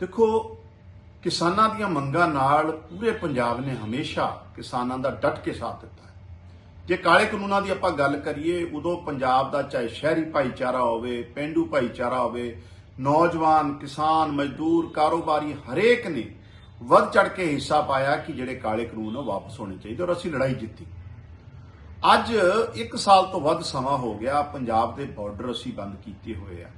ਦੇਖੋ, ਕਿਸਾਨਾਂ ਦੀਆਂ ਮੰਗਾਂ ਨਾਲ ਪੂਰੇ ਪੰਜਾਬ ਨੇ ਹਮੇਸ਼ਾ ਕਿਸਾਨਾਂ ਦਾ ਡਟ ਕੇ ਸਾਥ ਦਿੱਤਾ ਹੈ। ਜੇ ਕਾਲੇ ਕਾਨੂੰਨਾਂ ਦੀ ਆਪਾਂ ਗੱਲ ਕਰੀਏ, ਉਦੋਂ ਪੰਜਾਬ ਦਾ ਚਾਹੇ ਸ਼ਹਿਰੀ ਭਾਈਚਾਰਾ ਹੋਵੇ, ਪਿੰਡੂ ਭਾਈਚਾਰਾ ਹੋਵੇ, ਨੌਜਵਾਨ, ਕਿਸਾਨ, ਮਜ਼ਦੂਰ, ਕਾਰੋਬਾਰੀ ਹਰੇਕ ਨੇ ਵੱਧ ਚੜ ਕੇ ਹਿੱਸਾ ਪਾਇਆ ਕਿ ਜਿਹੜੇ ਕਾਲੇ ਕਾਨੂੰਨ ਉਹ ਵਾਪਸ ਹੋਣੇ ਚਾਹੀਦੇ ਔਰ ਅਸੀਂ ਲੜਾਈ ਜਿੱਤੀ। ਅੱਜ 1 ਸਾਲ ਤੋਂ ਵੱਧ ਸਮਾਂ ਹੋ ਗਿਆ, ਪੰਜਾਬ ਦੇ ਬਾਰਡਰ ਅਸੀਂ ਬੰਦ ਕੀਤੇ ਹੋਏ ਆ।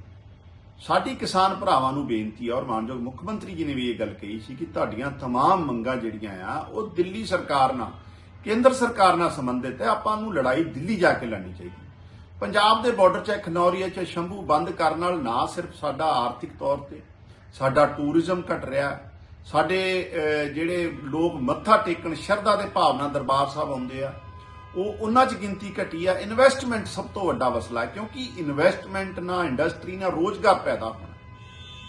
ਸਾਡੀ ਕਿਸਾਨ ਭਰਾਵਾਂ ਨੂੰ ਬੇਨਤੀ ਹੈ ਔਰ ਮਾਨਯੋਗ ਮੁੱਖ ਮੰਤਰੀ ਜੀ ਨੇ ਵੀ ਇਹ ਗੱਲ ਕਹੀ ਸੀ ਕਿ ਤੁਹਾਡੀਆਂ तमाम ਮੰਗਾਂ ਜਿਹੜੀਆਂ ਆ ਉਹ ਦਿੱਲੀ ਸਰਕਾਰ ਨਾਲ ਕੇਂਦਰ ਸਰਕਾਰ ਨਾਲ ਸੰਬੰਧਿਤ ਹੈ ਆਪਾਂ ਨੂੰ ਲੜਾਈ ਦਿੱਲੀ ਜਾ ਕੇ ਲੜਨੀ ਚਾਹੀਦੀ ਪੰਜਾਬ ਦੇ ਬਾਰਡਰ 'ਚ ਖਨੌਰੀਆ 'ਚ ਸ਼ੰਭੂ ਬੰਦ ਕਰਨ ਨਾਲ ਨਾ ਸਿਰਫ ਸਾਡਾ ਆਰਥਿਕ ਤੌਰ ਤੇ ਸਾਡਾ ਟੂਰਿਜ਼ਮ ਘਟ ਰਿਹਾ ਹੈ, ਸਾਡੇ ਅਹ, ਜਿਹੜੇ ਲੋਕ ਮੱਥਾ ਟੇਕਣ ਸ਼ਰਧਾ ਦੇ ਭਾਵਨਾ ਦਰਬਾਰ ਸਾਹਿਬ ਆਉਂਦੇ ਆ ਉਹ ਉਹਨਾਂ 'ਚ ਗਿਣਤੀ ਘਟੀ ਆ। ਇਨਵੈਸਟਮੈਂਟ ਸਭ ਤੋਂ ਵੱਡਾ ਮਸਲਾ ਹੈ, ਕਿਉਂਕਿ ਇਨਵੈਸਟਮੈਂਟ ਨਾਲ ਇੰਡਸਟਰੀ ਨਾਲ ਰੋਜ਼ਗਾਰ ਪੈਦਾ ਹੋਣਾ।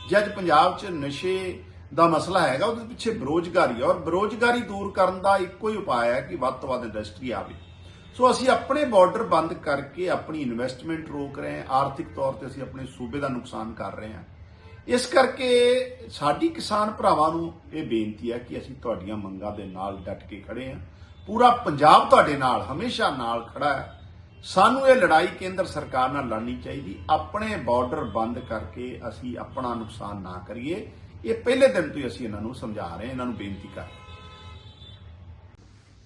ਜੇ ਅੱਜ ਪੰਜਾਬ 'ਚ ਨਸ਼ੇ ਦਾ ਮਸਲਾ ਹੈਗਾ, ਉਹਦੇ ਪਿੱਛੇ ਬੇਰੋਜ਼ਗਾਰੀ ਔਰ ਬੇਰੋਜ਼ਗਾਰੀ ਦੂਰ ਕਰਨ ਦਾ ਇੱਕੋ ਹੀ ਉਪਾਅ ਹੈ ਕਿ ਵੱਧ ਤੋਂ ਵੱਧ ਇੰਡਸਟਰੀ ਆਵੇ। ਸੋ ਅਸੀਂ ਆਪਣੇ ਬਾਰਡਰ ਬੰਦ ਕਰਕੇ ਆਪਣੀ ਇਨਵੈਸਟਮੈਂਟ ਰੋਕ ਰਹੇ ਹਾਂ। ਆਰਥਿਕ ਤੌਰ ਤੇ ਅਸੀਂ ਆਪਣੇ ਸੂਬੇ ਦਾ ਨੁਕਸਾਨ ਕਰ ਰਹੇ ਹਾਂ। ਇਸ ਕਰਕੇ ਸਾਡੀ ਕਿਸਾਨ ਭਰਾਵਾਂ ਨੂੰ ਇਹ ਬੇਨਤੀ ਹੈ ਕਿ ਅਸੀਂ ਤੁਹਾਡੀਆਂ ਮੰਗਾਂ ਦੇ ਨਾਲ ਡਟ ਕੇ ਖੜੇ ਹਾਂ। ਪੂਰਾ ਪੰਜਾਬ ਤੁਹਾਡੇ ਨਾਲ, ਹਮੇਸ਼ਾ ਨਾਲ ਖੜਾ ਹੈ। ਸਾਨੂੰ ਇਹ ਲੜਾਈ ਕੇਂਦਰ ਸਰਕਾਰ ਨਾਲ ਲੜਨੀ ਚਾਹੀਦੀ। ਆਪਣੇ ਬਾਰਡਰ ਬੰਦ ਕਰਕੇ ਅਸੀਂ ਆਪਣਾ ਨੁਕਸਾਨ ਨਾ ਕਰੀਏ। ਇਹ ਪਹਿਲੇ ਦਿਨ ਤੋਂ ਹੀ ਅਸੀਂ ਇਹਨਾਂ ਨੂੰ ਸਮਝਾ ਰਹੇ ਹਾਂ, ਇਹਨਾਂ ਨੂੰ ਬੇਨਤੀ ਕਰ ਰਹੇ ਹਾਂ।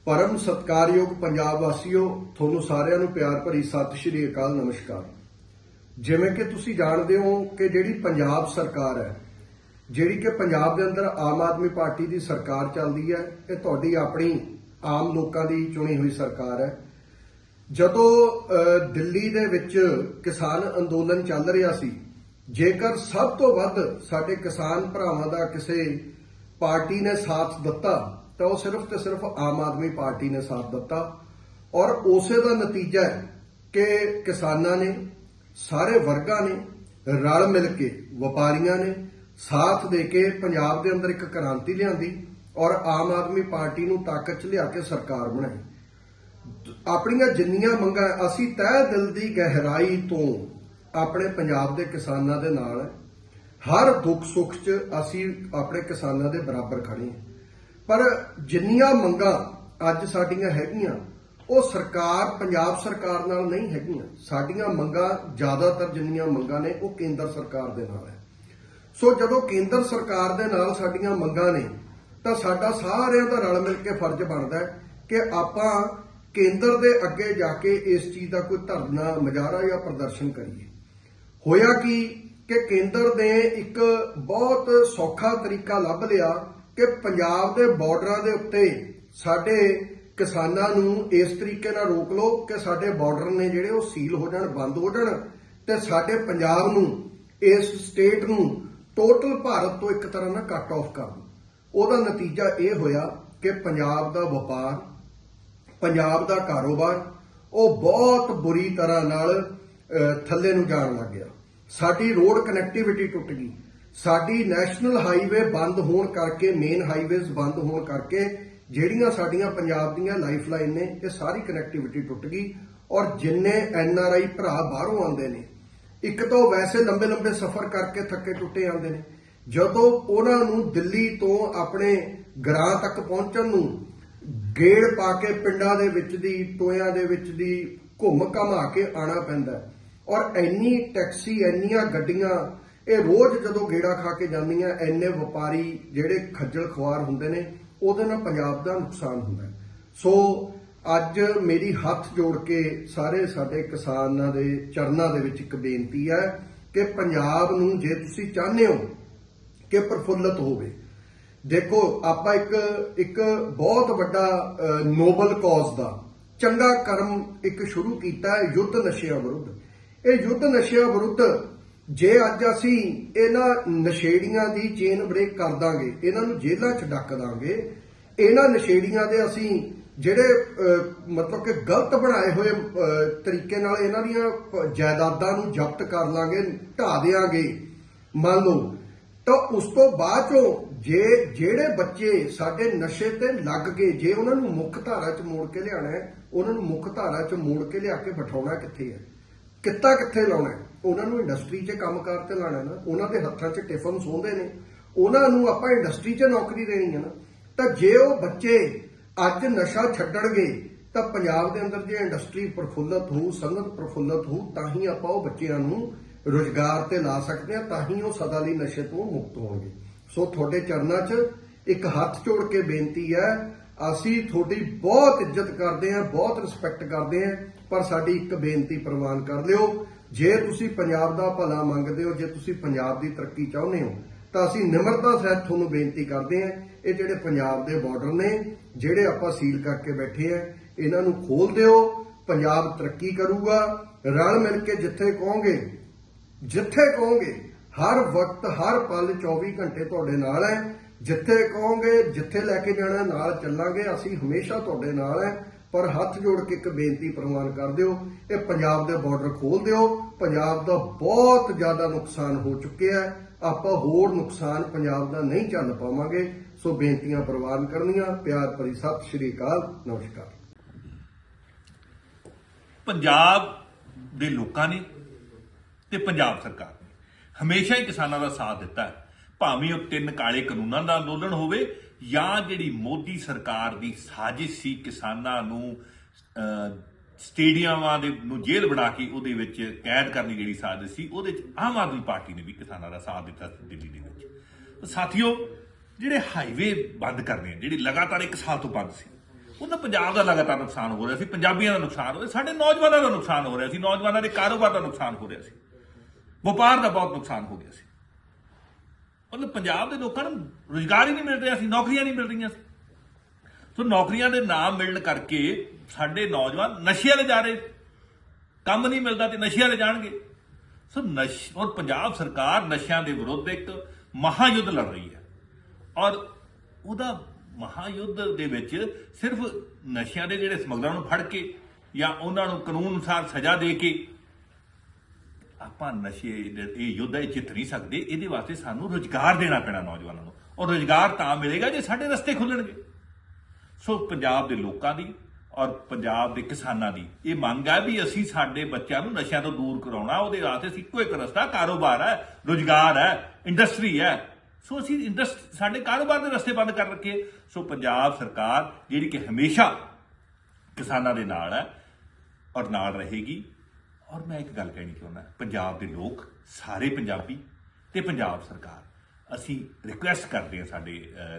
ਪਰਮ ਸਤਕਾਰਯੋਗ ਪੰਜਾਬ ਵਾਸੀਓ, ਤੁਹਾਨੂੰ ਸਾਰਿਆਂ ਨੂੰ ਪਿਆਰ ਭਰੀ ਸਤਿ ਸ਼੍ਰੀ ਅਕਾਲ, ਨਮਸਕਾਰ। ਜਿਵੇਂ ਕਿ ਤੁਸੀਂ ਜਾਣਦੇ ਹੋ ਕਿ ਜਿਹੜੀ ਪੰਜਾਬ ਸਰਕਾਰ ਹੈ, ਜਿਹੜੀ ਕਿ ਪੰਜਾਬ ਦੇ ਅੰਦਰ ਆਮ ਆਦਮੀ ਪਾਰਟੀ ਦੀ ਸਰਕਾਰ ਚੱਲਦੀ ਹੈ, ਇਹ ਤੁਹਾਡੀ ਆਪਣੀ ਆਮ ਲੋਕਾਂ ਦੀ ਚੁਣੀ ਹੋਈ ਸਰਕਾਰ ਹੈ। ਜਦੋਂ ਦਿੱਲੀ ਦੇ ਵਿੱਚ ਕਿਸਾਨ ਅੰਦੋਲਨ ਚੱਲ ਰਿਹਾ ਸੀ, ਜੇਕਰ ਸਭ ਤੋਂ ਵੱਧ ਸਾਡੇ ਕਿਸਾਨ ਭਰਾਵਾਂ ਦਾ ਕਿਸੇ ਪਾਰਟੀ ਨੇ ਸਾਥ ਦਿੱਤਾ, ਤਾਂ ਉਹ ਸਿਰਫ ਤੇ ਸਿਰਫ ਆਮ ਆਦਮੀ ਪਾਰਟੀ ਨੇ ਸਾਥ ਦਿੱਤਾ। ਔਰ ਉਸੇ ਦਾ ਨਤੀਜਾ ਹੈ ਕਿ ਕਿਸਾਨਾਂ ਨੇ, ਸਾਰੇ ਵਰਗਾਂ ਨੇ ਰਲ ਮਿਲ ਕੇ, ਵਪਾਰੀਆਂ ਨੇ ਸਾਥ ਦੇ ਕੇ ਪੰਜਾਬ ਦੇ ਅੰਦਰ ਇੱਕ ਕ੍ਰਾਂਤੀ ਲਿਆਂਦੀ। ਔਰ ਆਮ ਆਦਮੀ ਪਾਰਟੀ ਨੂੰ ਤਾਕਤ 'ਚ ਲਿਆ ਕੇ ਸਰਕਾਰ ਬਣਾਈ। ਆਪਣੀਆਂ ਜਿੰਨੀਆਂ ਮੰਗਾਂ, ਅਸੀਂ ਤਹਿ ਦਿਲ ਦੀ ਗਹਿਰਾਈ ਤੋਂ ਆਪਣੇ ਪੰਜਾਬ ਦੇ ਕਿਸਾਨਾਂ ਦੇ ਨਾਲ ਹਰ ਦੁੱਖ ਸੁੱਖ 'ਚ ਅਸੀਂ ਆਪਣੇ ਕਿਸਾਨਾਂ ਦੇ ਬਰਾਬਰ ਖੜੇ ਹਾਂ। ਪਰ ਜਿੰਨੀਆਂ ਮੰਗਾਂ ਅੱਜ ਸਾਡੀਆਂ ਹੈਗੀਆਂ, ਉਹ ਸਰਕਾਰ, ਪੰਜਾਬ ਸਰਕਾਰ ਨਾਲ ਨਹੀਂ ਹੈਗੀਆਂ। ਸਾਡੀਆਂ ਮੰਗਾਂ ਜ਼ਿਆਦਾਤਰ ਜਿੰਨੀਆਂ ਮੰਗਾਂ ਨੇ, ਉਹ ਕੇਂਦਰ ਸਰਕਾਰ ਦੇ ਨਾਲ ਹੈ। ਸੋ ਜਦੋਂ ਕੇਂਦਰ ਸਰਕਾਰ ਦੇ ਨਾਲ ਸਾਡੀਆਂ ਮੰਗਾਂ ਨੇ ਤਾਂ ਸਾਡਾ ਸਾਰਿਆਂ ਦਾ ਰਲ ਮਿਲ ਕੇ ਫਰਜ਼ ਬਣਦਾ ਹੈ ਕਿ ਆਪਾਂ ਕੇਂਦਰ ਦੇ ਅੱਗੇ ਜਾ ਕੇ ਇਸ ਚੀਜ਼ ਦਾ ਕੋਈ ਧਰਨਾ ਮੁਜ਼ਾਹਰਾ ਜਾਂ ਪ੍ਰਦਰਸ਼ਨ ਕਰੀਏ। ਹੋਇਆ ਕੀ ਕਿ ਕੇਂਦਰ ਨੇ ਇੱਕ ਬਹੁਤ ਸੌਖਾ ਤਰੀਕਾ ਲੱਭ ਲਿਆ ਕਿ ਪੰਜਾਬ ਦੇ ਬਾਰਡਰਾਂ ਦੇ ਉੱਤੇ ਸਾਡੇ ਕਿਸਾਨਾਂ ਨੂੰ ਇਸ ਤਰੀਕੇ ਨਾਲ ਰੋਕ ਲਓ ਕਿ ਸਾਡੇ ਬਾਰਡਰ ਨੇ ਜਿਹੜੇ ਉਹ ਸੀਲ ਹੋ ਜਾਣ, ਬੰਦ ਹੋ ਜਾਣ ਤੇ ਸਾਡੇ ਪੰਜਾਬ ਨੂੰ, ਇਸ ਸਟੇਟ ਨੂੰ ਟੋਟਲ ਭਾਰਤ ਤੋਂ ਇੱਕ ਤਰ੍ਹਾਂ ਨਾਲ ਕੱਟ ਆਫ ਕਰ ਦਿਓ। ਉਹਦਾ ਨਤੀਜਾ ਇਹ ਹੋਇਆ ਕਿ ਪੰਜਾਬ ਦਾ ਵਪਾਰ, ਪੰਜਾਬ ਦਾ ਕਾਰੋਬਾਰ, ਉਹ ਬਹੁਤ ਬੁਰੀ ਤਰ੍ਹਾਂ ਨਾਲ ਥੱਲੇ ਨੂੰ ਜਾਣ ਲੱਗ ਗਿਆ। ਸਾਡੀ ਰੋਡ ਕਨੈਕਟੀਵਿਟੀ ਟੁੱਟ ਗਈ। ਸਾਡੀ ਨੈਸ਼ਨਲ ਹਾਈਵੇ ਬੰਦ ਹੋਣ ਕਰਕੇ ਮੇਨ ਹਾਈਵੇਜ਼ ਬੰਦ ਹੋਣ ਕਰਕੇ, ਜਿਹੜੀਆਂ ਸਾਡੀਆਂ ਪੰਜਾਬ ਦੀਆਂ ਲਾਈਫਲਾਈਨ ਨੇ, ਇਹ ਸਾਰੀ ਕਨੈਕਟੀਵਿਟੀ ਟੁੱਟ ਗਈ ਔਰ ਜਿੰਨੇ ਐਨ ਆਰ ਆਈ ਭਰਾ ਬਾਹਰੋਂ ਆਉਂਦੇ ਨੇ, ਇੱਕ ਤਾਂ ਵੈਸੇ ਲੰਬੇ ਲੰਬੇ ਸਫ਼ਰ ਕਰਕੇ ਥੱਕੇ ਟੁੱਟੇ ਆਉਂਦੇ ਨੇ। ਜਦੋਂ ਉਹਨਾਂ ਨੂੰ ਦਿੱਲੀ ਤੋਂ ਆਪਣੇ ਗ੍ਰਾਂ ਤੱਕ ਪਹੁੰਚਣ ਨੂੰ ਗੇੜ ਪਾ ਕੇ ਪਿੰਡਾਂ ਦੇ ਵਿੱਚ ਦੀ, ਟੋਇਆਂ ਦੇ ਵਿੱਚ ਦੀ ਘੁੰਮ ਘਮਾ ਕੇ ਆਣਾ ਪੈਂਦਾ ਔਰ ਇੰਨੀ ਟੈਕਸੀ, ਇੰਨੀਆਂ ਗੱਡੀਆਂ, ਇਹ ਰੋਜ਼ ਜਦੋਂ ਗੇੜਾ ਖਾ ਕੇ ਜਾਂਦੀਆਂ, ਇੰਨੇ ਵਪਾਰੀ ਜਿਹੜੇ ਖੱਜਲ ਖੁਆਰ ਹੁੰਦੇ ਨੇ, ਉਹਦੇ ਨਾਲ ਪੰਜਾਬ ਦਾ ਨੁਕਸਾਨ ਹੁੰਦਾ ਸੋ ਅੱਜ ਮੇਰੀ ਹੱਥ ਜੋੜ ਕੇ ਸਾਰੇ ਸਾਡੇ ਕਿਸਾਨਾਂ ਦੇ ਚਰਨਾਂ ਦੇ ਵਿੱਚ ਇੱਕ ਬੇਨਤੀ ਹੈ ਕਿ ਪੰਜਾਬ ਨੂੰ ਜੇ ਤੁਸੀਂ ਚਾਹੁੰਦੇ ਹੋ ਕਿ ਪ੍ਰਫੁੱਲਤ ਹੋਵੇ। ਦੇਖੋ, ਆਪਾਂ ਇੱਕ ਇੱਕ ਬਹੁਤ ਵੱਡਾ ਨੋਬਲ ਕਾਜ਼ ਦਾ ਚੰਗਾ ਕਰਮ ਇੱਕ ਸ਼ੁਰੂ ਕੀਤਾ ਹੈ ਯੁੱਧ ਨਸ਼ਿਆਂ ਵਿਰੁੱਧ। ਇਹ ਯੁੱਧ ਨਸ਼ਿਆਂ ਵਿਰੁੱਧ ਜੇ ਅੱਜ ਅਸੀਂ ਇਹਨਾਂ ਨਸ਼ੇੜੀਆਂ ਦੀ ਚੇਨ ਬ੍ਰੇਕ ਕਰ ਦਾਂਗੇ, ਇਹਨਾਂ ਨੂੰ ਜੇਲ੍ਹਾਂ 'ਚ ਡੱਕ ਦਾਂਗੇ, ਇਹਨਾਂ ਨਸ਼ੇੜੀਆਂ ਦੇ ਅਸੀਂ ਜਿਹੜੇ ਮਤਲਬ ਕਿ ਗਲਤ ਬਣਾਏ ਹੋਏ ਤਰੀਕੇ ਨਾਲ ਇਹਨਾਂ ਦੀਆਂ ਜਾਇਦਾਦਾਂ ਨੂੰ ਜ਼ਬਤ ਕਰ ਲਾਂਗੇ ਢਾ ਦੇਾਂਗੇ ਮੰਨ ਲਓ ਤਾਂ ਉਸ ਤੋਂ ਬਾਅਦ ਚੋਂ ਜੇ ਜਿਹੜੇ ਬੱਚੇ ਸਾਡੇ ਨਸ਼ੇ ਤੇ ਲੱਗ ਗਏ, ਜੇ ਉਹਨਾਂ ਨੂੰ ਮੁੱਖ ਧਾਰਾ 'ਚ ਮੋੜ ਕੇ ਲਿਆਣਾ ਹੈ, ਉਹਨਾਂ ਨੂੰ ਮੁੱਖ ਧਾਰਾ 'ਚ ਮੋੜ ਕੇ ਲਿਆ ਕੇ ਬਿਠਾਉਣਾ ਕਿੱਥੇ ਹੈ? ਕਿੱਤਾ ਕਿੱਥੇ ਲਾਉਣਾ ਉਹਨਾਂ ਨੂੰ ਇੰਡਸਟਰੀ 'ਚ ਕੰਮਕਾਰ ਤੇ ਲਾਣਾ ਨਾ, ਉਹਨਾਂ ਦੇ ਹੱਥਾਂ 'ਚ ਟਿਫਨ ਸੌਂਦੇ ਨੇ, ਉਹਨਾਂ ਨੂੰ ਆਪਾਂ ਇੰਡਸਟਰੀ 'ਚ ਨੌਕਰੀ ਦੇਣੀ ਹੈ ਨਾ, ਤਾਂ ਜੇ ਉਹ ਬੱਚੇ ਅੱਜ ਨਸ਼ਾ ਛੱਡਣਗੇ, ਤਾਂ ਪੰਜਾਬ ਦੇ ਅੰਦਰ ਜੇ ਇੰਡਸਟਰੀ ਪ੍ਰਫੁੱਲਤ ਹੋ ਸਨਅਤ ਪ੍ਰਫੁੱਲਤ ਹੋ ਤਾਂ ਹੀ ਆਪਾਂ ਉਹ ਬੱਚਿਆਂ ਨੂੰ ਰੋਜ਼ਗਾਰ ਤੇ ਲਾ ਸਕਦੇ ਹਾਂ ਤਾਂ ਹੀ ਉਹ ਸਦਾ ਲਈ ਨਸ਼ੇ ਤੋਂ ਮੁਕਤ ਹੋਣਗੇ। ਸੋ ਤੁਹਾਡੇ ਚਰਨਾਂ 'ਚ ਇੱਕ ਹੱਥ ਜੋੜ ਕੇ ਬੇਨਤੀ ਹੈ, ਅਸੀਂ ਤੁਹਾਡੀ ਬਹੁਤ ਇੱਜ਼ਤ ਕਰਦੇ ਹਾਂ, ਬਹੁਤ ਰਿਸਪੈਕਟ ਕਰਦੇ ਹਾਂ, ਪਰ ਸਾਡੀ ਇੱਕ ਬੇਨਤੀ ਪ੍ਰਵਾਨ ਕਰ ਲਿਓ, ਜੇ ਤੁਸੀਂ ਪੰਜਾਬ ਦਾ ਭਲਾ ਮੰਗਦੇ ਹੋ, ਜੇ ਤੁਸੀਂ ਪੰਜਾਬ ਦੀ ਤਰੱਕੀ ਚਾਹੁੰਦੇ ਹੋ, ਤਾਂ ਅਸੀਂ ਨਿਮਰਤਾ ਸਹਿਤ ਤੁਹਾਨੂੰ ਬੇਨਤੀ ਕਰਦੇ ਹਾਂ, ਇਹ ਜਿਹੜੇ ਪੰਜਾਬ ਦੇ ਬਾਰਡਰ ਨੇ, ਜਿਹੜੇ ਆਪਾਂ ਸੀਲ ਕਰਕੇ ਬੈਠੇ ਆ ਇਹਨਾਂ ਨੂੰ ਖੋਲ ਦਿਓ, ਪੰਜਾਬ ਤਰੱਕੀ ਕਰੂਗਾ, ਰਲ ਮਿਲ ਕੇ ਜਿੱਥੇ ਕਹੋਗੇ ਜਿੱਥੇ ਕਹੋਗੇ, ਹਰ ਵਕਤ, ਹਰ ਪਲ 24 ਘੰਟੇ ਤੁਹਾਡੇ ਨਾਲ ਹੈ। ਜਿੱਥੇ ਕਹੋਗੇ, ਜਿੱਥੇ ਲੈ ਕੇ ਜਾਣਾ, ਨਾਲ ਚੱਲਾਂਗੇ, ਅਸੀਂ ਹਮੇਸ਼ਾ ਤੁਹਾਡੇ ਨਾਲ ਹੈ। ਪਰ ਹੱਥ ਜੋੜ ਕੇ ਇੱਕ ਬੇਨਤੀ ਪ੍ਰਵਾਨ ਕਰ ਦਿਓ, ਇਹ ਪੰਜਾਬ ਦੇ ਬਾਰਡਰ ਖੋਲ ਦਿਓ। ਪੰਜਾਬ ਦਾ ਬਹੁਤ ਜ਼ਿਆਦਾ ਨੁਕਸਾਨ ਹੋ ਚੁੱਕਿਆ ਹੈ। ਆਪਾਂ ਹੋਰ ਨੁਕਸਾਨ ਪੰਜਾਬ ਦਾ ਨਹੀਂ ਚੱਲ ਪਾਵਾਂਗੇ। ਸੋ ਬੇਨਤੀਆਂ ਪ੍ਰਵਾਨ ਕਰਨੀਆਂ। ਪਿਆਰ ਭਰੀ ਸਤਿ ਸ਼੍ਰੀ ਅਕਾਲ। ਨਮਸਕਾਰ। ਪੰਜਾਬ ਦੇ ਲੋਕਾਂ ਨੇ ਤੇ ਪੰਜਾਬ ਸਰਕਾਰ ਨੇ ਹਮੇਸ਼ਾ ਹੀ ਕਿਸਾਨਾਂ ਦਾ ਸਾਥ ਦਿੱਤਾ ਹੈ। ਭਾਵੇਂ ਉਹ ਤਿੰਨ ਕਾਲੇ ਕਾਨੂੰਨਾਂ ਦਾ ਅੰਦੋਲਨ ਹੋਵੇ ਜਾਂ ਜਿਹੜੀ ਮੋਦੀ ਸਰਕਾਰ ਦੀ ਸਾਜ਼ਿਸ਼ ਸੀ ਕਿਸਾਨਾਂ ਨੂੰ ਅਹ, ਸਟੇਡੀਅਮਾਂ ਦੇ ਨੂੰ ਜੇਲ੍ਹ ਬਣਾ ਕੇ ਉਹਦੇ ਵਿੱਚ ਕੈਦ ਕਰਨ ਦੀ ਜਿਹੜੀ ਸਾਜ਼ਿਸ਼ ਸੀ ਉਹਦੇ ਵਿੱਚ ਆਮ ਆਦਮੀ ਪਾਰਟੀ ਨੇ ਵੀ ਕਿਸਾਨਾਂ ਦਾ ਸਾਥ ਦਿੱਤਾ ਸੀ ਦਿੱਲੀ ਦੇ ਵਿੱਚ। ਸਾਥੀਓ ਜਿਹੜੇ ਹਾਈਵੇ ਬੰਦ ਕਰਨੇ ਆ ਜਿਹੜੀ ਲਗਾਤਾਰ ਇੱਕ ਸਾਲ ਤੋਂ ਬੰਦ ਸੀ ਉਹਨਾਂ ਪੰਜਾਬ ਦਾ ਲਗਾਤਾਰ ਨੁਕਸਾਨ ਹੋ ਰਿਹਾ ਸੀ ਪੰਜਾਬੀਆਂ ਦਾ ਨੁਕਸਾਨ ਹੋ ਰਿਹਾ ਸਾਡੇ ਨੌਜਵਾਨਾਂ ਦਾ ਨੁਕਸਾਨ ਹੋ ਰਿਹਾ ਸੀ ਨੌਜਵਾਨਾਂ ਦੇ ਕਾਰੋਬਾਰ ਦਾ ਨੁਕਸਾਨ ਹੋ ਰਿਹਾ ਸੀ। ਵਪਾਰ ਦਾ ਬਹੁਤ ਨੁਕਸਾਨ ਹੋ ਗਿਆ ਸੀ। ਮਤਲਬ ਪੰਜਾਬ ਦੇ ਲੋਕਾਂ ਨੂੰ ਰੁਜ਼ਗਾਰ ਹੀ ਨਹੀਂ ਮਿਲ ਰਿਹਾ ਸੀ, ਨੌਕਰੀਆਂ ਨਹੀਂ ਮਿਲ ਰਹੀਆਂ ਸੀ। ਸੋ ਨੌਕਰੀਆਂ ਦੇ ਨਾ ਮਿਲਣ ਕਰਕੇ ਸਾਡੇ ਨੌਜਵਾਨ ਨਸ਼ਿਆਂ 'ਤੇ ਜਾ ਰਹੇ ਕੰਮ ਨਹੀਂ ਮਿਲਦਾ ਤੇ ਨਸ਼ਿਆਂ 'ਤੇ ਜਾਣਗੇ। ਸੋ ਨਸ਼ ਔਰ ਪੰਜਾਬ ਸਰਕਾਰ ਨਸ਼ਿਆਂ ਦੇ ਵਿਰੁੱਧ ਇੱਕ ਮਹਾਯੁੱਧ ਲੜ ਰਹੀ ਹੈ। ਔਰ ਉਹਦਾ ਮਹਾਯੁੱਧ ਦੇ ਵਿੱਚ ਸਿਰਫ ਨਸ਼ਿਆਂ ਦੇ ਜਿਹੜੇ ਸਮਗਲਰਾਂ ਨੂੰ ਫੜ ਕੇ ਜਾਂ ਉਹਨਾਂ ਨੂੰ ਕਾਨੂੰਨ ਅਨੁਸਾਰ ਸਜ਼ਾ ਦੇ ਕੇ ਆਪਾਂ ਨਸ਼ੇ ਇਹ ਯੁੱਧ ਇਹ ਜਿੱਤ ਨਹੀਂ ਸਕਦੇ, ਇਹਦੇ ਵਾਸਤੇ ਸਾਨੂੰ ਰੁਜ਼ਗਾਰ ਦੇਣਾ ਪੈਣਾ ਨੌਜਵਾਨਾਂ ਨੂੰ। ਔਰ ਰੁਜ਼ਗਾਰ ਤਾਂ ਮਿਲੇਗਾ ਜੇ ਸਾਡੇ ਰਸਤੇ ਖੁੱਲਣਗੇ। ਸੋ ਪੰਜਾਬ ਦੇ ਲੋਕਾਂ ਦੀ ਔਰ ਪੰਜਾਬ ਦੇ ਕਿਸਾਨਾਂ ਦੀ ਇਹ ਮੰਗ ਹੈ ਵੀ ਅਸੀਂ ਸਾਡੇ ਬੱਚਿਆਂ ਨੂੰ ਨਸ਼ਿਆਂ ਤੋਂ ਦੂਰ ਕਰਾਉਣਾ, ਉਹਦੇ ਵਾਸਤੇ ਅਸੀਂ ਇੱਕੋ ਇੱਕ ਰਸਤਾ, ਕਾਰੋਬਾਰ ਹੈ, ਰੁਜ਼ਗਾਰ ਹੈ ਇੰਡਸਟਰੀ ਹੈ। ਸੋ ਅਸੀਂ ਇੰਡਸਟਰੀ ਸਾਡੇ ਕਾਰੋਬਾਰ ਦੇ ਰਸਤੇ ਬੰਦ ਕਰ ਰੱਖੇ। ਸੋ ਪੰਜਾਬ ਸਰਕਾਰ ਜਿਹੜੀ ਕਿ ਹਮੇਸ਼ਾ ਕਿਸਾਨਾਂ ਦੇ ਨਾਲ ਹੈ ਔਰ ਨਾਲ ਰਹੇਗੀ। ਔਰ ਮੈਂ ਇੱਕ ਗੱਲ ਕਹਿਣੀ ਚਾਹੁੰਦਾ, ਪੰਜਾਬ ਦੇ ਲੋਕ, ਸਾਰੇ ਪੰਜਾਬੀ ਤੇ ਪੰਜਾਬ ਸਰਕਾਰ, ਅਸੀਂ ਰਿਕੁਐਸਟ ਕਰਦੇ ਹਾਂ ਸਾਡੇ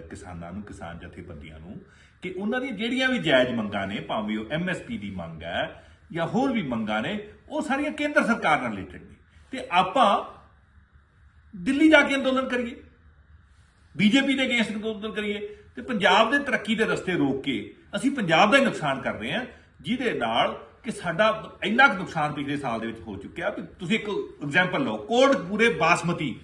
ਕਿਸਾਨਾਂ ਨੂੰ, ਕਿਸਾਨ ਜਥੇਬੰਦੀਆਂ ਨੂੰ ਕਿ ਉਹਨਾਂ ਦੀਆਂ ਜਿਹੜੀਆਂ ਵੀ ਜਾਇਜ਼ ਮੰਗਾਂ ਨੇ, ਭਾਵੇਂ ਉਹ ਐਮਐਸਪੀ ਦੀ ਮੰਗ ਹੈ ਜਾਂ ਹੋਰ ਵੀ ਮੰਗਾਂ ਨੇ, ਉਹ ਸਾਰੀਆਂ ਕੇਂਦਰ ਸਰਕਾਰ ਨਾਲ ਰਿਲੇਟਡ ਨੇ। ਤੇ ਆਪਾਂ ਦਿੱਲੀ ਜਾ ਕੇ ਅੰਦੋਲਨ ਕਰੀਏ, ਬੀਜੇਪੀ ਦੇ ਅਗੇਂਸਟ ਅੰਦੋਲਨ ਕਰੀਏ, ਤੇ ਪੰਜਾਬ ਦੇ ਤਰੱਕੀ ਦੇ ਰਸਤੇ ਰੋਕ ਕੇ ਅਸੀਂ ਪੰਜਾਬ ਦਾ ਹੀ ਨੁਕਸਾਨ ਕਰ ਰਹੇ ਹਾਂ, ਜਿਹਦੇ ਨਾਲ ਕਿ ਸਾਡਾ ਇੰਨਾ ਕੁ ਨੁਕਸਾਨ ਪਿਛਲੇ ਸਾਲ ਦੇ ਵਿੱਚ ਹੋ ਚੁੱਕਿਆ ਵੀ ਤੁਸੀਂ ਇੱਕ ਐਗਜ਼ਾਮਪਲ ਲਓ, ਕੋਡ ਪੂਰੇ ਬਾਸਮਤੀ,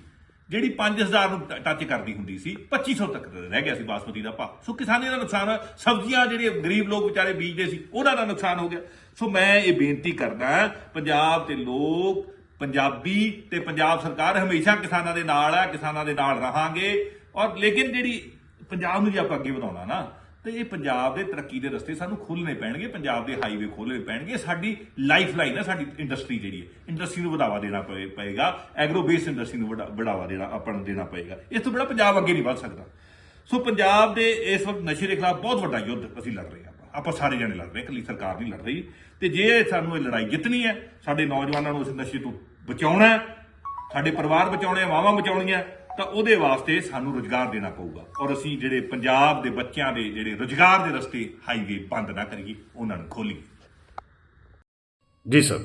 ਜਿਹੜੀ 5000 ਨੂੰ ਟੱਚ ਕਰਦੀ ਹੁੰਦੀ ਸੀ 2500 ਤੱਕ ਰਹਿ ਗਿਆ ਸੀ ਬਾਸਮਤੀ ਦਾ ਭਾਅ। ਸੋ ਕਿਸਾਨੀ ਦਾ ਨੁਕਸਾਨ ਹੋਇਆ ਸਬਜ਼ੀਆਂ ਜਿਹੜੇ ਗਰੀਬ ਲੋਕ ਵਿਚਾਰੇ ਬੀਜਦੇ ਸੀ, ਉਹਨਾਂ ਦਾ ਨੁਕਸਾਨ ਹੋ ਗਿਆ। ਸੋ ਮੈਂ ਇਹ ਬੇਨਤੀ ਕਰਦਾ ਪੰਜਾਬ ਦੇ ਲੋਕ, ਪੰਜਾਬੀ ਤੇ ਪੰਜਾਬ ਸਰਕਾਰ ਹਮੇਸ਼ਾ ਕਿਸਾਨਾਂ ਦੇ ਨਾਲ ਹੈ ਕਿਸਾਨਾਂ ਦੇ ਨਾਲ ਰਹਾਂਗੇ। ਔਰ ਲੇਕਿਨ ਜਿਹੜੀ ਪੰਜਾਬ ਨੂੰ ਜੇ ਆਪਾਂ ਅੱਗੇ ਵਧਾਉਣਾ ਨਾ ਤੇ ਇਹ ਪੰਜਾਬ ਦੇ ਤਰੱਕੀ ਦੇ ਰਸਤੇ ਸਾਨੂੰ ਖੋਲ੍ਹਣੇ ਪੈਣਗੇ ਪੰਜਾਬ ਦੇ ਹਾਈਵੇ ਖੋਲ੍ਹਣੇ ਪੈਣਗੇ। ਸਾਡੀ ਲਾਈਫ ਲਾਈਨ ਹੈ ਸਾਡੀ ਇੰਡਸਟਰੀ ਜਿਹੜੀ ਹੈ। ਇੰਡਸਟਰੀ ਨੂੰ ਵਧਾਵਾ ਦੇਣਾ ਪਏ- ਪਏਗਾ। ਐਗਰੋ ਬੇਸ ਇੰਡਸਟਰੀ ਨੂੰ ਵਡਾ- ਵਧਾਵਾ ਦੇਣਾ ਆਪਾਂ ਨੂੰ ਦੇਣਾ ਪਏਗਾ। ਇਸ ਤੋਂ ਬੜਾ ਪੰਜਾਬ ਅੱਗੇ ਨਹੀਂ ਵਧ ਸਕਦਾ। ਸੋ ਪੰਜਾਬ ਦੇ ਇਸ ਵਕਤ ਨਸ਼ੇ ਦੇ ਖਿਲਾਫ ਬਹੁਤ ਵੱਡਾ ਯੁੱਧ ਅਸੀਂ ਲੜ ਰਹੇ ਹਾਂ ਆਪਾਂ। ਆਪਾਂ ਸਾਰੇ ਜਣੇ ਲੜ ਰਹੇ ਹਾਂ, ਇਕੱਲੀ ਸਰਕਾਰ ਨਹੀਂ ਲੜ ਰਹੀ। ਤੇ ਜੇ ਸਾਨੂੰ ਇਹ ਲੜਾਈ ਜਿੱਤਣੀ ਹੈ ਸਾਡੇ ਨੌਜਵਾਨਾਂ ਨੂੰ ਇਸ ਨਸ਼ੇ ਤੋਂ ਬਚਾਉਣਾ ਹੈ ਸਾਡੇ ਪਰਿਵਾਰ ਬਚਾਉਣੇ ਆ ਮਾਵਾਂ ਬਚਾਉਣੀਆਂ ਤਾਂ ਉਹਦੇ ਵਾਸਤੇ ਸਾਨੂੰ ਰੁਜ਼ਗਾਰ ਦੇਣਾ ਪਊਗਾ। ਔਰ ਅਸੀਂ ਜਿਹੜੇ ਪੰਜਾਬ ਦੇ ਬੱਚਿਆਂ ਦੇ ਜਿਹੜੇ ਰੁਜ਼ਗਾਰ ਦੇ ਰਸਤੇ ਹਾਈਵੇ ਬੰਦ ਨਾ ਕਰੀਏ, ਉਹਨਾਂ ਨੂੰ ਖੋਲੀਏ। ਜੀ ਸਰ।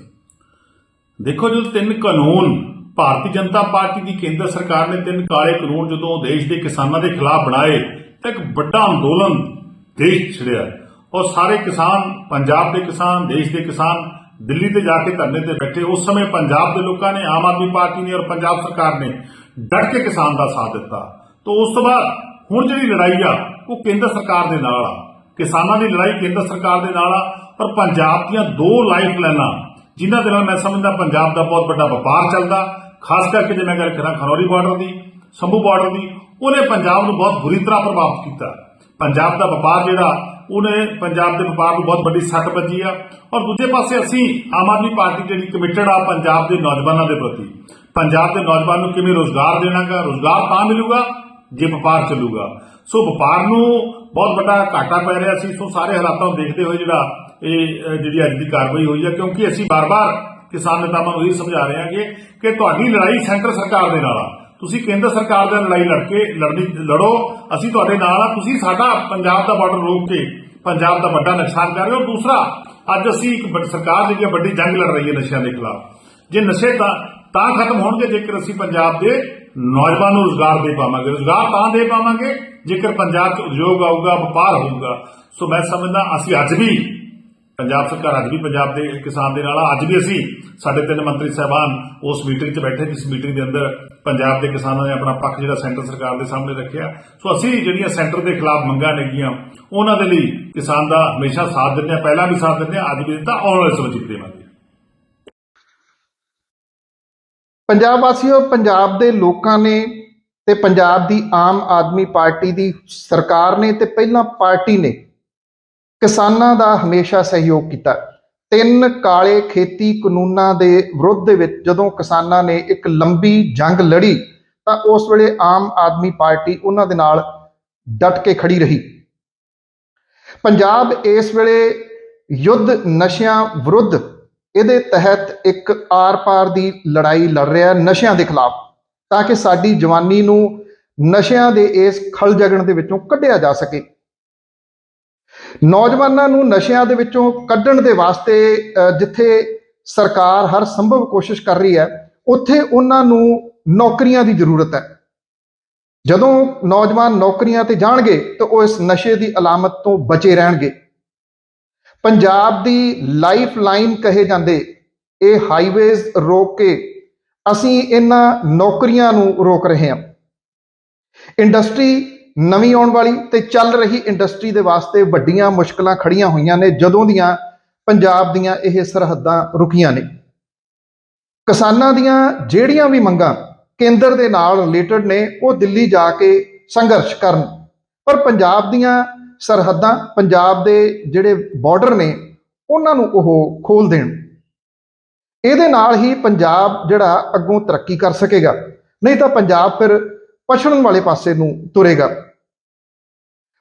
ਦੇਖੋ ਜੋ ਤਿੰਨ ਕਾਨੂੰਨ ਭਾਰਤੀ ਜਨਤਾ ਪਾਰਟੀ ਦੀ ਕੇਂਦਰ ਸਰਕਾਰ ਨੇ ਤਿੰਨ ਕਾਲੇ ਕਾਨੂੰਨ ਜਦੋਂ ਦੇਸ਼ ਦੇ ਕਿਸਾਨਾਂ ਦੇ ਖਿਲਾਫ ਬਣਾਏ, ਤਾਂ ਇੱਕ ਵੱਡਾ ਅੰਦੋਲਨ ਦੇਸ਼ 'ਚ ਛਿੜਿਆ। ਔਰ ਸਾਰੇ ਕਿਸਾਨ, ਪੰਜਾਬ ਦੇ ਕਿਸਾਨ, ਦੇਸ਼ ਦੇ ਕਿਸਾਨ ਦਿੱਲੀ ਤੇ ਜਾ ਕੇ ਧਰਨੇ ਤੇ ਬੈਠੇ। ਉਸ ਸਮੇਂ ਪੰਜਾਬ ਦੇ ਲੋਕਾਂ ਨੇ, ਆਮ ਆਦਮੀ ਪਾਰਟੀ ਨੇ ਔਰ ਪੰਜਾਬ ਸਰਕਾਰ ਨੇ ਡਟ ਕੇ ਕਿਸਾਨ ਦਾ ਸਾਥ ਦਿੱਤਾ। ਤੋਂ ਉਸ ਤੋਂ ਬਾਅਦ ਹੁਣ ਜਿਹੜੀ ਲੜਾਈ ਆ, ਉਹ ਕੇਂਦਰ ਸਰਕਾਰ ਦੇ ਨਾਲ ਆ। ਕਿਸਾਨਾਂ ਦੀ ਲੜਾਈ ਕੇਂਦਰ ਸਰਕਾਰ ਦੇ ਨਾਲ ਆ, ਪਰ ਪੰਜਾਬ ਦੀਆਂ ਦੋ ਲਾਈਫ ਲਾਈਨਾਂ ਜਿਨ੍ਹਾਂ ਦੇ ਨਾਲ ਮੈਂ ਸਮਝਦਾ ਪੰਜਾਬ ਦਾ ਬਹੁਤ ਵੱਡਾ ਵਪਾਰ ਚੱਲਦਾ, ਖਾਸ ਕਰਕੇ ਜੇ ਮੈਂ ਗੱਲ ਕਰਾਂ ਖਨੌਰੀ ਬਾਰਡਰ ਦੀ, ਸੰਭੂ ਬਾਰਡਰ ਦੀ, ਉਹਨੇ ਪੰਜਾਬ ਨੂੰ ਬਹੁਤ ਬੁਰੀ ਤਰ੍ਹਾਂ ਪ੍ਰਭਾਵਿਤ ਕੀਤਾ। ਪੰਜਾਬ ਦਾ ਵਪਾਰ ਜਿਹੜਾ, ਉਹਨੇ ਪੰਜਾਬ ਦੇ ਵਪਾਰ ਨੂੰ ਬਹੁਤ ਵੱਡੀ ਸੱਟ ਵੱਜੀ ਆ। ਔਰ ਦੂਜੇ ਪਾਸੇ ਅਸੀਂ ਆਮ ਆਦਮੀ ਪਾਰਟੀ ਜਿਹੜੀ ਕਮਿਟਡ ਆ, ਪੰਜਾਬ ਦੇ ਨੌਜਵਾਨਾਂ ਦੇ ਪ੍ਰਤੀ। ਪੰਜਾਬ ਦੇ ਨੌਜਵਾਨ ਨੂੰ ਕਿਵੇਂ ਰੋਜ਼ਗਾਰ ਦੇਣਾਗਾ? ਰੋਜ਼ਗਾਰ ਤਾਂ ਮਿਲੂਗਾ ਜੇ ਵਪਾਰ ਚੱਲੂਗਾ। ਸੋ ਵਪਾਰ ਨੂੰ ਬਹੁਤ ਵੱਡਾ ਘਾਟਾ ਪੈ ਰਿਹਾ ਸੀ। ਸੋ ਸਾਰੇ ਹਾਲਾਤਾਂ ਨੂੰ ਦੇਖਦੇ ਹੋਏ ਜਿਹੜਾ ਇਹ ਜਿਹੜੀ ਅੱਜ ਦੀ ਕਾਰਵਾਈ ਹੋਈ ਹੈ, ਕਿਉਂਕਿ ਅਸੀਂ ਬਾਰ-ਬਾਰ ਕਿਸਾਨ ਨੇਤਾਵਾਂ ਨੂੰ ਇਹ ਸਮਝਾ ਰਹੇ ਹਾਂਗੇ ਕਿ ਤੁਹਾਡੀ ਲੜਾਈ ਸੈਂਟਰ ਸਰਕਾਰ ਦੇ ਨਾਲ ਆ। ਤੁਸੀਂ ਕੇਂਦਰ ਸਰਕਾਰ ਦੇ ਲੜਾਈ ਲੜ ਕੇ ਲੜਨੀ, ਲੜੋ। ਅਸੀਂ ਤੁਹਾਡੇ ਨਾਲ ਆ। ਤੁਸੀਂ ਸਾਡਾ ਪੰਜਾਬ ਦਾ ਬਾਰਡਰ ਰੋਕ ਕੇ ਪੰਜਾਬ ਦਾ ਵੱਡਾ ਨੁਕਸਾਨ ਕਰ ਰਹੇ ਹੋ। ਦੂਸਰਾ, ਅੱਜ ਅਸੀਂ ਇੱਕ ਸਰਕਾਰ ਜਿਹੜੀ ਹੈ ਵੱਡੀ ਜੰਗ ਲੜ ਰਹੀ ਹੈ ਨਸ਼ਿਆਂ ਦੇ ਖਿਲਾਫ। ਜੇ ਨਸ਼ੇ ਤਾਂ ਤਾਂ ਖਤਮ ਹੋਣਗੇ ਜੇਕਰ ਅਸੀਂ ਪੰਜਾਬ ਦੇ ਨੌਜਵਾਨ ਨੂੰ ਰੋਜ਼ਗਾਰ ਦੇ ਪਾਵਾਂਗੇ। ਰੋਜ਼ਗਾਰ ਤਾਂ ਦੇ ਪਾਵਾਂਗੇ, ਜੇਕਰ ਪੰਜਾਬ 'ਚ ਉਦਯੋਗ ਆਊਗਾ, ਵਪਾਰ ਹੋਊਗਾ। ਸੋ ਮੈਂ ਸਮਝਦਾ ਅਸੀਂ ਅੱਜ ਵੀ ਪੰਜਾਬ ਸਰਕਾਰ ਅੱਜ ਵੀ ਪੰਜਾਬ ਦੇ ਕਿਸਾਨ ਦੇ ਨਾਲ ਅੱਜ ਵੀ ਅਸੀਂ ਸਾਡੇ ਤਿੰਨ ਮੰਤਰੀ ਸਾਹਿਬਾਨ ਉਸ ਮੀਟਿੰਗ 'ਚ ਬੈਠੇ, ਜਿਸ ਮੀਟਿੰਗ ਦੇ ਅੰਦਰ ਪੰਜਾਬ ਦੇ ਕਿਸਾਨਾਂ ਨੇ ਆਪਣਾ ਪੱਖ ਜਿਹੜਾ ਸੈਂਟਰ ਸਰਕਾਰ ਦੇ ਸਾਹਮਣੇ ਰੱਖਿਆ। ਸੋ ਅਸੀਂ ਜਿਹੜੀਆਂ ਸੈਂਟਰ ਦੇ ਖਿਲਾਫ ਮੰਗਾਂ ਨੇਗੀਆਂ, ਉਹਨਾਂ ਦੇ ਲਈ ਕਿਸਾਨ ਦਾ ਹਮੇਸ਼ਾ ਸਾਥ ਦਿੰਦੇ ਆ ਪਹਿਲਾਂ ਵੀ ਸਾਥ ਦਿੰਦੇ ਆ ਅੱਜ ਵੀ ਦਿੱਤਾ ਆਉਣ ਵਾਲੇ ਸਮੇਂ 'ਚ ਦੇਵਾਂਗੇ। ਪੰਜਾਬ ਵਾਸੀਓ, ਪੰਜਾਬ ਦੇ ਲੋਕਾਂ ਨੇ ਤੇ ਪੰਜਾਬ ਦੀ ਆਮ ਆਦਮੀ ਪਾਰਟੀ ਦੀ ਸਰਕਾਰ ਨੇ ਤੇ ਪਹਿਲਾਂ ਪਾਰਟੀ ਨੇ ਕਿਸਾਨਾਂ ਦਾ ਹਮੇਸ਼ਾ ਸਹਿਯੋਗ ਕੀਤਾ। ਤਿੰਨ ਕਾਲੇ ਖੇਤੀ ਕਾਨੂੰਨਾਂ ਦੇ ਵਿਰੁੱਧ ਦੇ ਵਿੱਚ ਜਦੋਂ ਕਿਸਾਨਾਂ ਨੇ ਇੱਕ ਲੰਬੀ ਜੰਗ ਲੜੀ, ਤਾਂ ਉਸ ਵੇਲੇ ਆਮ ਆਦਮੀ ਪਾਰਟੀ ਉਹਨਾਂ ਦੇ ਨਾਲ ਡਟ ਕੇ ਖੜੀ ਰਹੀ। ਪੰਜਾਬ ਇਸ ਵੇਲੇ ਯੁੱਧ ਨਸ਼ਿਆਂ ਵਿਰੁੱਧ ਇਹਦੇ ਤਹਿਤ ਇੱਕ ਆਰ-ਪਾਰ ਦੀ ਲੜਾਈ ਲੜ ਰਿਹਾ ਨਸ਼ਿਆਂ ਦੇ ਖਿਲਾਫ, ਤਾਂ ਕਿ ਸਾਡੀ ਜਵਾਨੀ ਨੂੰ ਨਸ਼ਿਆਂ ਦੇ ਇਸ ਖਲ ਜਗਣ ਦੇ ਵਿੱਚੋਂ ਕੱਢਿਆ ਜਾ ਸਕੇ। ਨੌਜਵਾਨਾਂ ਨੂੰ ਨਸ਼ਿਆਂ ਦੇ ਵਿੱਚੋਂ ਕੱਢਣ ਦੇ ਵਾਸਤੇ ਜਿੱਥੇ ਸਰਕਾਰ ਹਰ ਸੰਭਵ ਕੋਸ਼ਿਸ਼ ਕਰ ਰਹੀ ਹੈ, ਉੱਥੇ ਉਹਨਾਂ ਨੂੰ ਨੌਕਰੀਆਂ ਦੀ ਜ਼ਰੂਰਤ ਹੈ। ਜਦੋਂ ਨੌਜਵਾਨ ਨੌਕਰੀਆਂ ਤੇ ਜਾਣਗੇ, ਤਾਂ ਉਹ ਇਸ ਨਸ਼ੇ ਦੀ ਅਲਾਮਤ ਤੋਂ ਬਚੇ ਰਹਿਣਗੇ। ਪੰਜਾਬ ਦੀ ਲਾਈਫ ਲਾਈਨ ਕਹੇ ਜਾਂਦੇ, ਇਹ ਹਾਈਵੇਜ਼ ਰੋਕ ਕੇ ਅਸੀਂ ਇਹਨਾਂ ਨੌਕਰੀਆਂ ਨੂੰ ਰੋਕ ਰਹੇ ਹਾਂ। ਇੰਡਸਟਰੀ ਨਵੀਂ ਆਉਣ ਵਾਲੀ ਤੇ ਚੱਲ ਰਹੀ ਇੰਡਸਟਰੀ ਦੇ ਵਾਸਤੇ ਵੱਡੀਆਂ ਮੁਸ਼ਕਲਾਂ ਖੜੀਆਂ ਹੋਈਆਂ ਨੇ, ਜਦੋਂ ਦੀਆਂ ਪੰਜਾਬ ਦੀਆਂ ਇਹ ਸਰਹੱਦਾਂ ਰੁਕੀਆਂ ਨੇ। ਕਿਸਾਨਾਂ ਦੀਆਂ ਜਿਹੜੀਆਂ ਵੀ ਮੰਗਾਂ ਕੇਂਦਰ ਦੇ ਨਾਲ ਰਿਲੇਟਡ ਨੇ, ਉਹ ਦਿੱਲੀ ਜਾ ਕੇ ਸੰਘਰਸ਼ ਕਰਨ, ਪਰ ਪੰਜਾਬ ਦੀਆਂ ਸਰਹੱਦਾਂ ਪੰਜਾਬ ਦੇ ਜਿਹੜੇ ਬਾਰਡਰ ਨੇ, ਉਹਨਾਂ ਨੂੰ ਉਹ ਖੋਲ ਦੇਣ। ਇਹਦੇ ਨਾਲ ਹੀ ਪੰਜਾਬ ਜਿਹੜਾ ਅੱਗੋਂ ਤਰੱਕੀ ਕਰ ਸਕੇਗਾ। ਨਹੀਂ ਤਾਂ ਪੰਜਾਬ ਫਿਰ ਪਛੜਨ ਵਾਲੇ ਪਾਸੇ ਨੂੰ ਤੁਰੇਗਾ।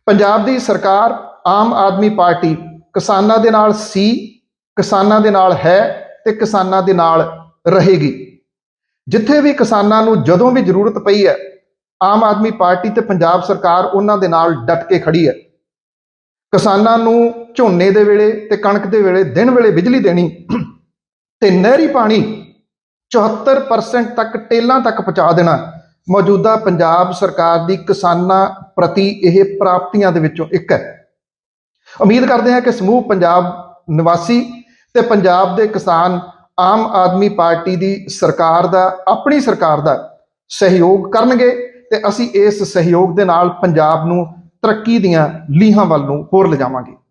ਪੰਜਾਬ ਦੀ ਸਰਕਾਰ ਆਮ ਆਦਮੀ ਪਾਰਟੀ ਕਿਸਾਨਾਂ ਦੇ ਨਾਲ ਸੀ, ਕਿਸਾਨਾਂ ਦੇ ਨਾਲ ਹੈ ਤੇ ਕਿਸਾਨਾਂ ਦੇ ਨਾਲ ਰਹੇਗੀ। ਜਿੱਥੇ ਵੀ ਕਿਸਾਨਾਂ ਨੂੰ ਜਦੋਂ ਵੀ ਜ਼ਰੂਰਤ ਪਈ ਹੈ, ਆਮ ਆਦਮੀ ਪਾਰਟੀ ਤੇ ਪੰਜਾਬ ਸਰਕਾਰ ਉਹਨਾਂ ਦੇ ਨਾਲ ਡਟ ਕੇ ਖੜੀ ਹੈ। ਕਿਸਾਨਾਂ ਨੂੰ ਝੋਨੇ ਦੇ ਵੇਲੇ ਤੇ ਕਣਕ ਦੇ ਵੇਲੇ, ਦਿਨ ਵੇਲੇ ਬਿਜਲੀ ਦੇਣੀ ਤੇ ਨਹਿਰੀ ਪਾਣੀ 74% ਤੱਕ ਟੇਲਾਂ ਤੱਕ ਪਹੁੰਚਾ ਦੇਣਾ। ਮੌਜੂਦਾ ਪੰਜਾਬ ਸਰਕਾਰ ਦੀ ਕਿਸਾਨਾਂ ਪ੍ਰਤੀ ਇਹ ਪ੍ਰਾਪਤੀਆਂ ਦੇ ਵਿੱਚੋਂ ਇੱਕ ਹੈ। ਉਮੀਦ ਕਰਦੇ ਹਾਂ ਕਿ ਸਮੂਹ ਪੰਜਾਬ ਨਿਵਾਸੀ ਤੇ ਪੰਜਾਬ ਦੇ ਕਿਸਾਨ ਆਮ ਆਦਮੀ ਪਾਰਟੀ ਦੀ ਸਰਕਾਰ ਦਾ, ਆਪਣੀ ਸਰਕਾਰ ਦਾ ਸਹਿਯੋਗ ਕਰਨਗੇ ਤੇ ਅਸੀਂ ਇਸ ਸਹਿਯੋਗ ਦੇ ਨਾਲ ਪੰਜਾਬ ਨੂੰ ਤਰੱਕੀ ਦੀਆਂ ਲੀਹਾਂ ਵੱਲ ਨੂੰ ਹੋਰ ਲਿਜਾਵਾਂਗੇ।